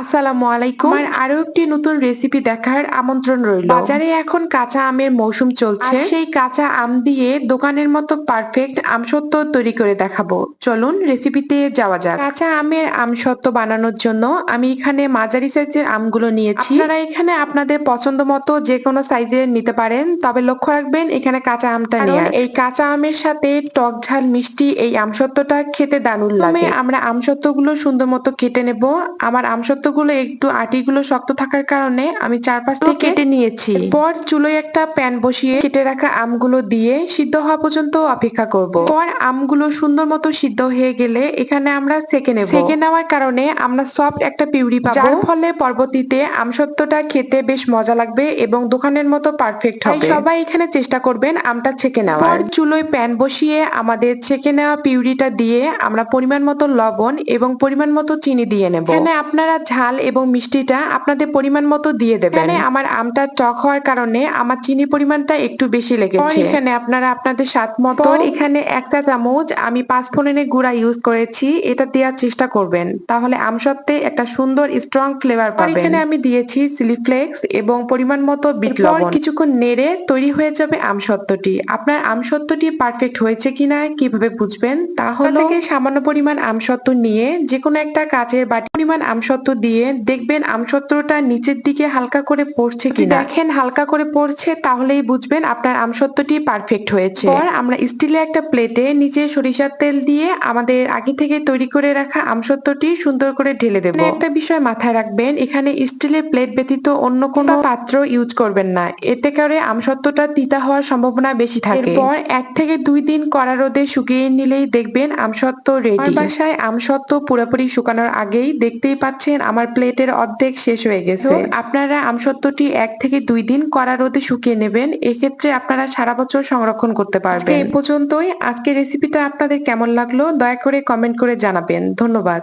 আসসালামু আলাইকুম। আমার আরও একটি নতুন রেসিপি দেখার আমন্ত্রণ রইল। বাজারে এখন কাঁচা আমের মৌসুম চলছে। সেই কাঁচা আম দিয়ে দোকানের মতো পারফেক্ট আমসত্ত্ব তৈরি করে দেখাবো। চলুন রেসিপিতে যাওয়া যাক। কাঁচা আমের আমসত্ত্ব বানানোর জন্য আমি এখানে মাঝারি সাইজের আমগুলো নিয়েছি। আপনারা এখানে আপনাদের পছন্দ মতো যে কোনো সাইজের নিতে পারেন। তবে লক্ষ্য রাখবেন এখানে কাঁচা আমটা নিয়ে এই কাঁচা আমের সাথে টক ঝাল মিষ্টি এই আমসত্ত্বটা খেতে দারুণ লাগে। আমরা আমসত্ত্বগুলো সুন্দর মতো কেটে নেব। আমার আমসত্ত্বগুলো একটু আটিগুলো শক্ত থাকার কারণে আমি চারপাশ থেকে কেটে নিয়েছি। পর চুলোয় একটা প্যান বসিয়ে কেটে রাখা আমগুলো দিয়ে সিদ্ধ হওয়া পর্যন্ত অপেক্ষা করব। পর আমগুলো সুন্দর মতো সিদ্ধ হয়ে গেলে এখানে আমরা সেকে নেব। সেকে নেওয়ার কারণে আমরা সফট একটা পিউরি পাবো। যার ফলে পরবর্তীতে আমসত্ত্বটা খেতে বেশ মজা লাগবে এবং দোকানের মতো পারফেক্ট হবে। সবাই এখানে চেষ্টা করবেন আমটা ছেঁকে নেওয়ার। চুলোয় প্যান বসিয়ে আমাদের ছেঁকে নেওয়া পিউরিটা দিয়ে আমরা পরিমাণ মতো লবণ এবং পরিমাণ মতো চিনি দিয়ে নেব। এখানে আপনারা ঝাল এবং মিষ্টিটা আপনাদের পরিমাণ মতো দিয়ে দেবেন। আমার আমটা টক হওয়ার কারণে আমার চিনি পরিমাণটা একটু বেশি লেগেছে। এখানে আপনারা আপনাদের স্বাদ মতো এখানে এক চা চামচ আমি পাঁচ ফোড়নের গুঁড়া ইউজ করেছি এটা দেওয়ার চেষ্টা করবেন। তাহলে আম আমসত্ত্বে একটা সুন্দর স্ট্রং ফ্লেভার পাবেন। এখানে আমি দিয়েছি চিলি ফ্লেক্স এবং পরিমাণ মতো বিট লবণ। কিছুক্ষণ নেড়ে তৈরি হয়ে যাবে আমসত্ত্বটি আপনার আমসত্ত্বটি পারফেক্ট হয়েছে কিনা কীভাবে বুঝবেন? তাহলে সামান্য পরিমাণ আমসত্ত্ব নিয়ে যে কোনো একটা কাচের বাটি পরিমাণ আম আমসত্ত্ব দিয়ে দেখবেন আমসত্ত্বটা নিচের দিকে হালকা করে পড়ছে কি দেখেন হালকা করে পড়ছে তাহলেই বুঝবেন আপনার আমসত্ত্বটি পারফেক্ট হয়েছে। আমরা স্টিলের একটা প্লেটে নিচে সরিষার তেল দিয়ে আমাদের আগে থেকে তৈরি করে রাখা আমসত্ত্বটি সুন্দর করে ঢেলে দেবো। একটা বিষয় মাথায় রাখবেন এখানে স্টিলের প্লেট ব্যতীত অন্য কোনো পাত্র ইউজ করবেন না। এতে করে আমসত্ত্বটা তিতা হওয়ার সম্ভাবনা বেশি থাকে। এরপর এক থেকে দুই দিন কড়া রোদে শুকিয়ে নিলেই দেখবেন আমসত্ত্ব রেডি বাসায় আমসত্ত্ব পুরোপুরি শুকানোর আগেই দেখতেই পাচ্ছেন আমার প্লেটের অর্ধেক শেষ হয়ে গেছে। আপনারা আমসত্ত্বটি এক থেকে দুই দিন কড়া রোদে শুকিয়ে নেবেন। এক্ষেত্রে আপনারা সারা বছর সংরক্ষণ করতে পারবেন। এই পর্যন্তই। আজকের রেসিপিটা আপনাদের কেমন লাগল? দয়া করে কমেন্ট করে জানাবেন। ধন্যবাদ।